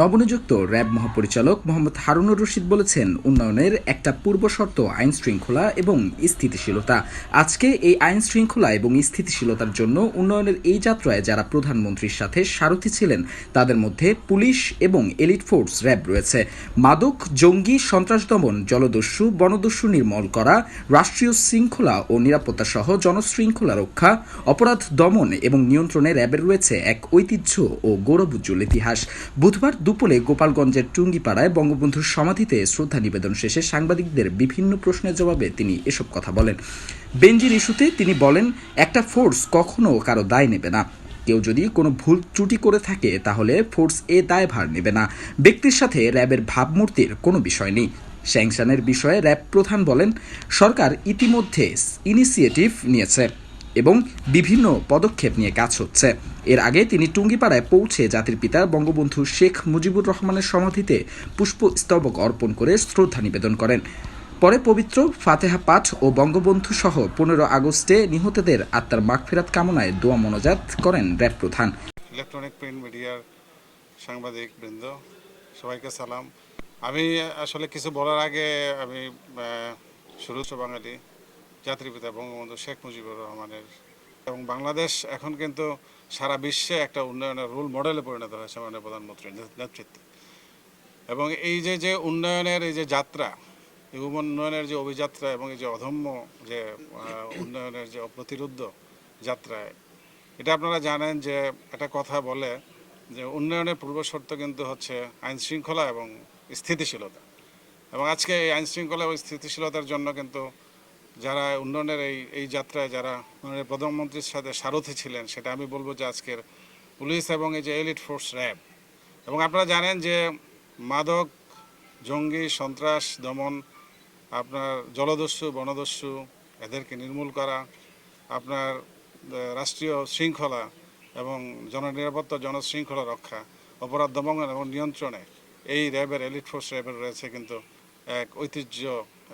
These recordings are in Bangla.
নবনিযুক্ত র্যাব মহাপরিচালক মোহাম্মদ হারুনুর রশিদ বলেছেন, উন্নয়নের একটা পূর্ব শর্ত আইন শৃঙ্খলা এবং স্থিতিশীলতা। আজকে এই আইন শৃঙ্খলা এবং স্থিতিশীলতার জন্য উন্নয়নের এই যাত্রায় যারা প্রধানমন্ত্রীর সাথে সারথি ছিলেন, তাদের মধ্যে পুলিশ এবং এলিট ফোর্স র্যাব রয়েছে। মাদক, জঙ্গি, সন্ত্রাস দমন, জলদস্যু, বনদস্যু নির্মল করা, রাষ্ট্রীয় শৃঙ্খলা ও নিরাপত্তা সহ জনশৃঙ্খলা রক্ষা, অপরাধ দমন এবং নিয়ন্ত্রণে র্যাবের রয়েছে এক ঐতিহ্য ও গৌরবোজ্জ্বল ইতিহাস। বুধবার দুপুরে গোপালগঞ্জের টুঙ্গিপাড়ায় বঙ্গবন্ধুর সমাধিতে শ্রদ্ধা নিবেদন শেষে সাংবাদিকদের বিভিন্ন প্রশ্নের জবাবে তিনি এসব কথা বলেন। বেঞ্জির ইস্যুতে তিনি বলেন, একটা ফোর্স কখনো কারও দায় নেবে না। কেউ যদি কোনো ভুল ত্রুটি করে থাকে, তাহলে ফোর্স এ দায়ভার নেবে না। ব্যক্তির সাথে র্যাবের ভাবমূর্তির কোনো বিষয় নেই। স্যাংশনের বিষয়ে র্যাব প্রধান বলেন, সরকার ইতিমধ্যে ইনিশিয়েটিভ নিয়েছে। এবং বিভিন্ন পদক্ষেপ নিয়ে কাজ হচ্ছে। এর আগে তিনি টুঙ্গিপাড়ায় পৌঁছে জাতির পিতা বঙ্গবন্ধু শেখ মুজিবুর রহমানের সমাধিতে পুষ্পস্তবক অর্পণ করে শ্রদ্ধা নিবেদন করেন। পরে পবিত্র ফাতেহা পাঠ ও বঙ্গবন্ধু সহ পনেরো আগস্টে নিহতদের আত্মার মাগফেরাত কামনায় দোয়া মনোজাত করেন র্যাব প্রধান। ইলেকট্রনিক প্রিন্ট মিডিয়ার সাংবাদিক বৃন্দ, সবাইকে সালাম। আমি আসলে কিছু বলার আগে আমি শুরু বাঙালি। জাতির বঙ্গবন্ধু শেখ মুজিবুর রহমানের। এবং বাংলাদেশ এখন কিন্তু সারা বিশ্বে একটা উন্নয়নের রোল মডেলে পরিণত হয়েছে মাননীয় প্রধানমন্ত্রীর নেতৃত্বে। এবং এই যে যে উন্নয়নের এই যে যাত্রা, এই উন্নয়নের যে অভিযাত্রা এবং এই যে অধম্য যে উন্নয়নের যে অপ্রতিরোধ্য যাত্রায় এটা আপনারা জানেন যে একটা কথা বলে যে উন্নয়নের পূর্ব শর্ত কিন্তু হচ্ছে আইন শৃঙ্খলা এবং স্থিতিশীলতা। এবং আজকে এই আইন শৃঙ্খলা এবং স্থিতিশীলতার জন্য কিন্তু যারা উন্নয়নের এই এই যাত্রায় যারা মাননীয় প্রধানমন্ত্রীর সাথে সারথি ছিলেন, সেটা আমি বলব যে আজকের পুলিশ এবং এই যে এলিট ফোর্স র্যাব এবং আপনারা জানেন যে মাদক, জঙ্গি, সন্ত্রাস, দমন, আপনার জলদস্যু, বনদস্যু, এদেরকে নির্মূল করা, আপনার রাষ্ট্রীয় শৃঙ্খলা এবং জননিরাপত্তা, জনশৃঙ্খলা রক্ষা, অপরাধ দমন এবং নিয়ন্ত্রণে এই র্যাবের এলিট ফোর্স র্যাবের রয়েছে কিন্তু এক ঐতিহ্য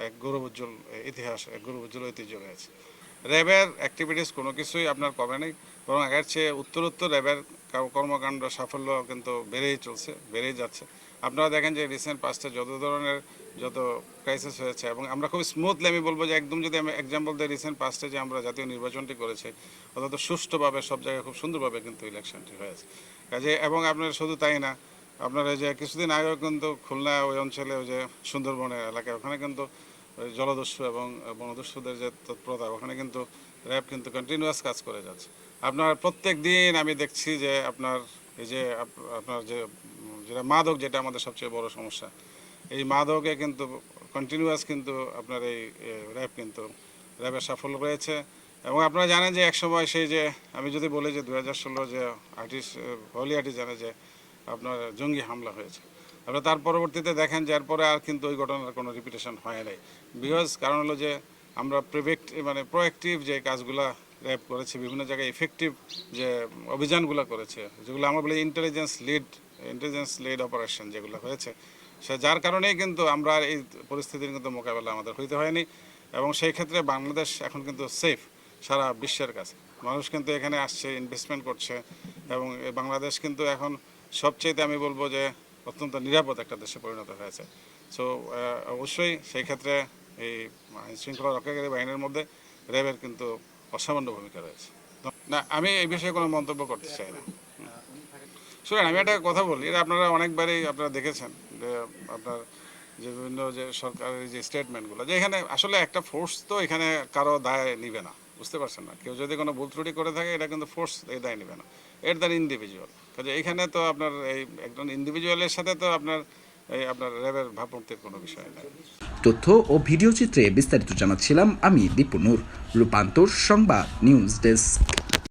এক গৌরবোজ্জ্বল ইতিহাস, এক গৌরবোজ্জ্বল ঐতিহ্য রয়েছে। র্যাবের অ্যাক্টিভিটিস কোনো কিছুই আপনার কমে নেই, বরং আগের চেয়ে উত্তরোত্তর র্যাবের কর্মকাণ্ড সাফল্য কিন্তু বেড়েই চলছে, বেড়েই যাচ্ছে। আপনারা দেখেন যে রিসেন্ট পাস্টে যত ধরনের যত ক্রাইসিস হয়েছে, এবং আমরা খুব স্মুথলি আমি বলব যে একদম যদি আমি এক্সাম্পল দিই রিসেন্ট পাস্টে যে আমরা জাতীয় নির্বাচনটি করেছি অত্যন্ত সুষ্ঠুভাবে সব জায়গায় খুব সুন্দরভাবে কিন্তু ইলেকশনটি হয়েছে। কাজে এবং আপনার শুধু তাই না আপনার এই যে কিছুদিন আগেও কিন্তু খুলনা ওই অঞ্চলে ওই যে সুন্দরবনের এলাকায়, ওখানে কিন্তু ওই জলদস্যু এবং বনদস্যুদের যে তৎপরতা, ওখানে কিন্তু র্যাব কিন্তু কন্টিনিউয়াস কাজ করে যাচ্ছে। আপনার প্রত্যেক দিন আমি দেখছি যে আপনার এই যে আপনার যে, যেটা মাদক, যেটা আমাদের সবচেয়ে বড় সমস্যা, এই মাদকে কিন্তু কন্টিনিউয়াস কিন্তু আপনার এই র্যাব কিন্তু, র্যাবের সাফল্য রয়েছে এবং আপনারা জানেন যে একসময় সেই যে, আমি যদি বলি যে দু হাজার ষোলো যে আর্টিস্ট হলি আর্টিস্ট জানে যে আপনার জঙ্গি হামলা হয়েছে। আপনারা তার পরবর্তীতে দেখেন যে এরপরে আর কিন্তু ওই ঘটনার কোনো রিপিটেশন হয় নাই। বিকজ কারণ হলো যে আমরা প্রিভেক্ট মানে প্রোয়েক্টিভ যে কাজগুলা র্যাব করেছে, বিভিন্ন জায়গায় ইফেক্টিভ যে অভিযানগুলো করেছে, যেগুলো আমরা বলি intelligence lead intelligence lead operation যেগুলো হয়েছে, সে যার কারণেই কিন্তু আমরা এই পরিস্থিতির কিন্তু মোকাবেলা আমাদের হইতে হয়নি। এবং সেই ক্ষেত্রে বাংলাদেশ এখন কিন্তু সেফ সারা বিশ্বের কাছে। মানুষ কিন্তু এখানে আসছে ইনভেস্টমেন্ট করছে এবং বাংলাদেশ কিন্তু এখন সবচেয়েতে আমি বলব যে অত্যন্ত নিরাপদ একটা দেশে পরিণত হয়েছে। সো অবশ্যই সেই ক্ষেত্রে এই আইন শৃঙ্খলা রক্ষাকারী বাহিনীর মধ্যে র্যাবের কিন্তু অসামান্য ভূমিকা রয়েছে। না, আমি এই বিষয়ে কোনো মন্তব্য করতে চাই না। শুনেন, আমি একটা কথা বলি, এটা আপনারা অনেকবারই আপনারা দেখেছেন যে আপনার যে বিভিন্ন যে সরকারের যে স্টেটমেন্টগুলো যে এখানে আসলে একটা ফোর্স তো এখানে কারও দায় নিবে না। বুঝতে পারছেন না। কেউ যদি কোনো ভুল ত্রুটি করে থাকে, এটা কিন্তু ফোর্স এই দায় নেবে না। এট দ্যান ইন্ডিভিজুয়াল কাজে এখানে তো আপনার এই একজন ইন্ডিভিজুয়ালের সাথে তো আপনার এই আপনার র্যাবের ভাবমূর্তির কোনো বিষয় নাই। তথ্য ও ভিডিও চিত্রে বিস্তারিত জানাচ্ছিলাম আমি দীপুনুর রূপান্তর সংবাদ নিউজ ডেস্ক।